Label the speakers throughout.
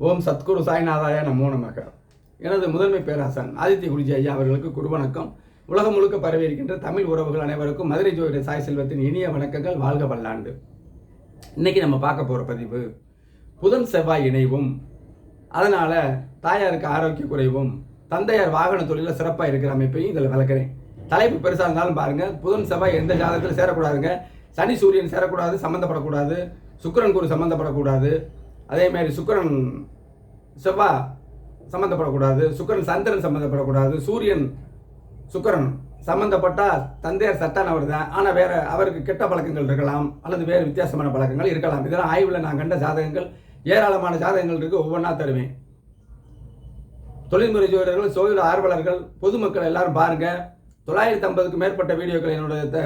Speaker 1: ஓம் சத்குரு சாய்நாதாய நமோ நமக. எனது முதன்மை பேராசன் ஆதித்ய குருஜி ஐயா அவர்களுக்கு குருவணக்கம். உலகம் முழுக்க பரவி இருக்கின்ற தமிழ் உறவுகள் அனைவருக்கும் மதுரை ஜோதிட சாய் செல்வத்தின் இனிய வணக்கங்கள் வாழ்க வல்லாண்டு. இன்னைக்கு நம்ம பார்க்க போகிற பதிவு புதன் செவ்வாய் இணைவும் அதனால் தாயாருக்கு ஆரோக்கிய குறைவும் தந்தையார் வாகன தொழிலில் சிறப்பாக இருக்கிற அமைப்பையும் இதில் விளக்குறேன். தலைப்பு பெருசாக இருந்தாலும் பாருங்கள் புதன் செவ்வாய் எந்த ஜாதகத்தில் சேரக்கூடாதுங்க? சனி சூரியன் சேரக்கூடாது சம்மந்தப்படக்கூடாது சுக்கரன் குரு சம்மந்தப்படக்கூடாது அதே மாதிரி சுக்கிரன் செவ்வாய் சம்மந்தப்படக்கூடாது சுக்கரன் சந்திரன் சம்மந்தப்படக்கூடாது சூரியன் சுக்கரன் சம்மந்தப்பட்டால் தந்தையார் சத்தானவர் தான். ஆனால் வேறு அவருக்கு கெட்ட பழக்கங்கள் இருக்கலாம் அல்லது வேறு வித்தியாசமான பழக்கங்கள் இருக்கலாம். இதெல்லாம் ஆய்வில் நான் கண்ட ஜாதகங்கள் ஏராளமான ஜாதகங்கள் இருக்குது ஒவ்வொன்றா தருவேன். தொழில்முறை ஜோதிடர்கள் சோதிட ஆர்வலர்கள் பொதுமக்கள் எல்லாரும் பாருங்கள் தொள்ளாயிரத்தி ஐம்பதுக்கு மேற்பட்ட வீடியோக்கள் என்னுடைய த-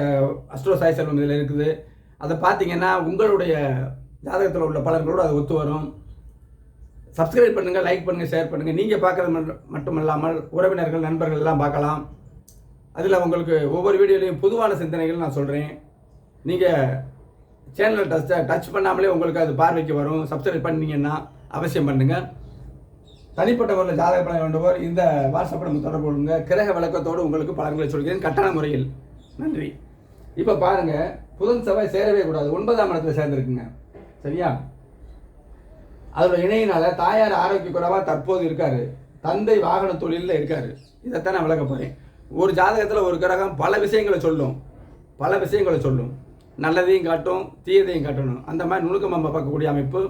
Speaker 1: அஸ்ட்ரோ சாய் செல்வம் இதில் இருக்குது. அதை பார்த்தீங்கன்னா உங்களுடைய ஜாதகத்தில் உள்ள பலர்களோடு அது ஒத்து வரும். சப்ஸ்கிரைப் பண்ணுங்கள் லைக் பண்ணுங்கள் ஷேர் பண்ணுங்கள் நீங்கள் பார்க்கறது மட்டும் மட்டுமல்லாமல் உறவினர்கள் நண்பர்கள் எல்லாம் பார்க்கலாம். அதில் உங்களுக்கு ஒவ்வொரு வீடியோலையும் பொதுவான சிந்தனைகள் நான் சொல்கிறேன் நீங்கள் சேனலை டச் டச் பண்ணாமலே உங்களுக்கு அது பார்வைக்கு வரும். சப்ஸ்கிரைப் பண்ணீங்கன்னா அவசியம் பண்ணுங்கள் தனிப்பட்ட முறையில் ஜாதக பலன் வேண்டுவோர் இந்த வாட்ஸ்அப் நம்ம தொடர்பு கொள்ளுங்க. கிரக விளக்கத்தோடு உங்களுக்கு பலன்களை சொல்கிறேன். கட்டண முறையில். நன்றி. இப்போ பாருங்கள் புதன் செவ்வாய் சேரவே கூடாது. ஒன்பதாம் இடத்துல சேர்ந்துருக்குங்க. சரியா? அதோட இணையினால தாயார் ஆரோக்கிய குறைவாக தற்போது இருக்காரு. தந்தை வாகன தொழிலில் இருக்காரு. இதைத்தான் நான் விளக்க போகிறேன் ஒரு ஜாதகத்தில் ஒரு கிரகம் பல விஷயங்களை சொல்லும். பல விஷயங்களை சொல்லும். நல்லதையும் காட்டும் தீயதையும் காட்டணும். அந்த மாதிரி நுணுக்கமாக பார்க்கக்கூடிய அமைப்பு.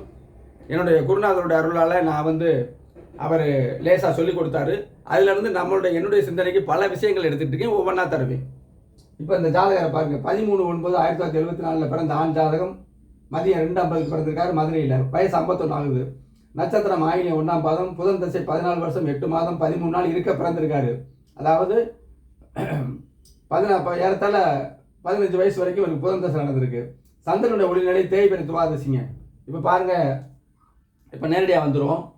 Speaker 1: என்னுடைய குருநாதருடைய அருளால் நான் வந்து அவர் லேசாக சொல்லி கொடுத்தாரு. அதிலிருந்து நம்மளுடைய என்னுடைய சிந்தனைக்கு பல விஷயங்கள் எடுத்துகிட்டு இருக்கேன். ஒவ்வொன்றா தருவேன். இப்போ இந்த ஜாதகரை பாருங்கள் பதிமூணு ஒன்பது ஆயிரத்தி தொள்ளாயிரத்தி எழுபத்தி நாலில் பிறந்த ஆண் ஜாதகம். மதியம் ரெண்டு ஐம்பதுக்கு பிறந்திருக்காரு மதுரையில். வயசு ஐம்பத்தொன்று ஆகுது. நட்சத்திரம் ஆயிலியம் ஒன்றாம் பாதம் புதன் தசை பதினாலு வருஷம் எட்டு மாதம் பதிமூணு நாள் இருக்க பிறந்திருக்காரு. அதாவது பதினா ப- ஏறத்தாழ பதினஞ்சு வயசு வரைக்கும் இவருக்கு புதன் தசை நடந்திருக்கு. சந்திரனுடைய ஒளிநிலை தேய்பிரை துவாதசிங்க. இப்போ பாருங்க இப்போ நேரடியாக வந்துடும்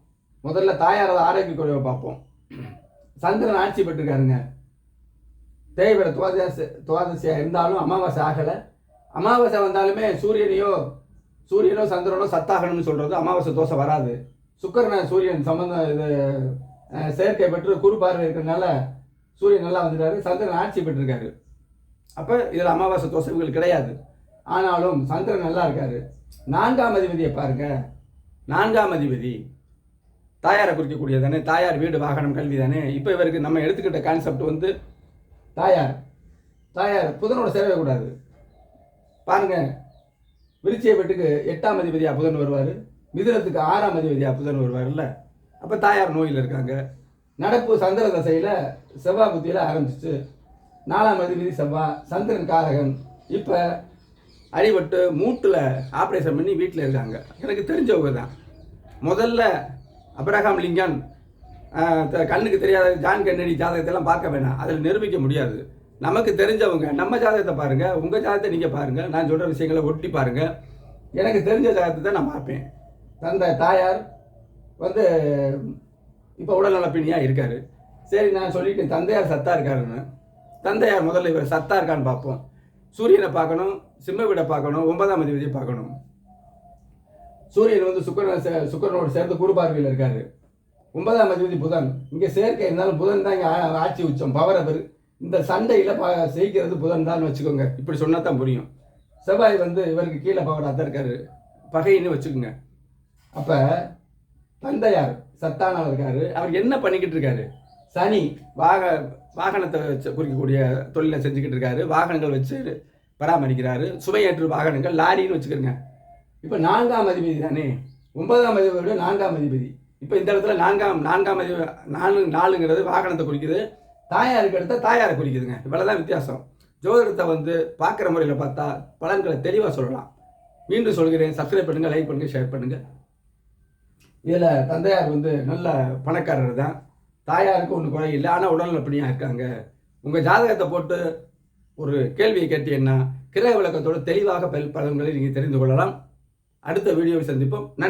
Speaker 1: முதல்ல தாயாரது ஆரோக்கிய குறைவை பார்ப்போம். சந்திரன் ஆட்சி பெற்றிருக்காருங்க. தேய்பிரை துவாதசி துவாதசியாக இருந்தாலும் அமாவாசை ஆகலை. அமாவாசை வந்தாலுமே சூரியனையோ சூரியனோ சந்திரனோ சத்தாகணும்னு சொல்கிறது அமாவாசை தோசை வராது. சுக்கரனை சூரியன் சம்பந்தம் இது செயற்கை பெற்று குறு பார்வை இருக்கிறதுனால சூரியன் நல்லா வந்துட்டாரு. சந்திரன் ஆட்சி பெற்றிருக்காரு. அப்போ இதில் அமாவாசை தோசை இவங்களுக்கு கிடையாது. ஆனாலும் சந்திரன் நல்லா இருக்காரு. நான்காம் அதிபதியை பாருங்க. நான்காம் அதிபதி. தாயாரை குறிக்கக்கூடியது தானே. தாயார் வீடு வாகனம் கல்வி தானே. இப்போ இவருக்கு நம்ம எடுத்துக்கிட்ட கான்செப்ட் வந்து தாயார். தாயார் புதனோட சேரவே கூடாது. பாருங்க விருச்சிய வீட்டுக்கு எட்டாம் அதிபதியாக புதன் வருவார். மிதுனத்துக்கு ஆறாம் அதிபதியாக புதன் வருவார்ல அப்போ தாயார் நோயில் இருக்காங்க. நடப்பு சந்திர தசையில் செவ்வாய் புத்தியில் ஆரம்பிச்சிச்சு. நாலாம் அதிபதி செவ்வாய் சந்திரன் காரகன். இப்போ அடிபட்டு மூட்டில் ஆப்ரேஷன் பண்ணி வீட்டில் இருக்காங்க. எனக்கு தெரிஞ்சவங்க தான். முதல்ல அப்ரஹாம் லிங்கன் கண்ணுக்கு தெரியாத ஜான் கென்னடி ஜாதகத்தெல்லாம் பார்க்க வேணாம். அதில் நிரூபிக்க முடியாது. நமக்கு தெரிஞ்சவங்க நம்ம ஜாதகத்தை பாருங்க உங்க ஜாதகத்தை நீங்க பாருங்க நான் சொல்ற விஷயங்களை ஒட்டி பாருங்க. எனக்கு தெரிஞ்ச ஜாதகத்தை தான் நான் பார்ப்பேன். தந்தை தாயார் வந்து இப்போ உடல்நலப்பினியா இருக்காரு. சரி நான் சொல்லிட்டேன் தந்தையார் சத்தா இருக்காருன்னு. தந்தையார் முதல்ல இவர் சத்தா இருக்கான்னு பார்ப்போம். சூரியனை பார்க்கணும் சிம்ம வீடை பார்க்கணும் ஒன்பதாம் அதிபதியை பார்க்கணும். சூரியன் வந்து சுக்கரன் சே- சுக்கிரனோடு சேர்ந்து குரு பார்வையில் இருக்காரு. ஒன்பதாம் அதிபதி புதன். இங்கே சேர்க்கை இருந்தாலும் புதன் தான் இங்கே ஆட்சி உச்சம் பவர் அவர். இந்த சண்டையில் ப ஜெயிக்கிறது புதன் தான் வச்சுக்கோங்க. இப்படி சொன்னால் தான் புரியும். செவ்வாய் வந்து இவருக்கு கீழே பவராக தான் இருக்காரு. பகைன்னு வச்சுக்கோங்க. அப்போ தந்தையார் சத்தானவர் இருக்காரு. அவர் என்ன பண்ணிக்கிட்டு இருக்காரு? சனி வாக வாகனத்தை வச்சு குறிக்கக்கூடிய தொழிலை செஞ்சுக்கிட்டு இருக்காரு. வாகனங்கள் வச்சு பராமரிக்கிறாரு. சுவையேற்று வாகனங்கள் லாரின்னு வச்சுக்கிறோங்க இப்போ நான்காம் அதிபதி தானே? ஒன்பதாம் அதிபதி விட நான்காம் அதிபதி. இப்போ இந்த இடத்துல நான்காம் நான்காம் அதிபதி நாலு நாலுங்கிறது வாகனத்தை குறிக்குது. தாயாருக்கு எடுத்தால் தாயாரை குறிக்குதுங்க. இவ்வளோதான் வித்தியாசம். ஜோதிடத்தை வந்து பார்க்குற முறையில் பார்த்தா பலன்களை தெளிவாக சொல்லலாம். மீண்டும் சொல்கிறேன். சப்ஸ்கிரைப் பண்ணுங்கள் லைக் பண்ணுங்கள் ஷேர் பண்ணுங்கள் இதில் தந்தையார் வந்து நல்ல பணக்காரர் தான். தாயாருக்கு ஒன்றும் குறை இல்லை. ஆனால் உடல்நலப்படியாக இருக்காங்க. உங்கள் ஜாதகத்தை போட்டு ஒரு கேள்வியை கேட்டீங்கன்னா கிரக விளக்கத்தோட தெளிவாக பல் பலன்களை நீங்கள் தெரிந்து கொள்ளலாம். அடுத்த வீடியோவை சந்திப்போம். நன்றி.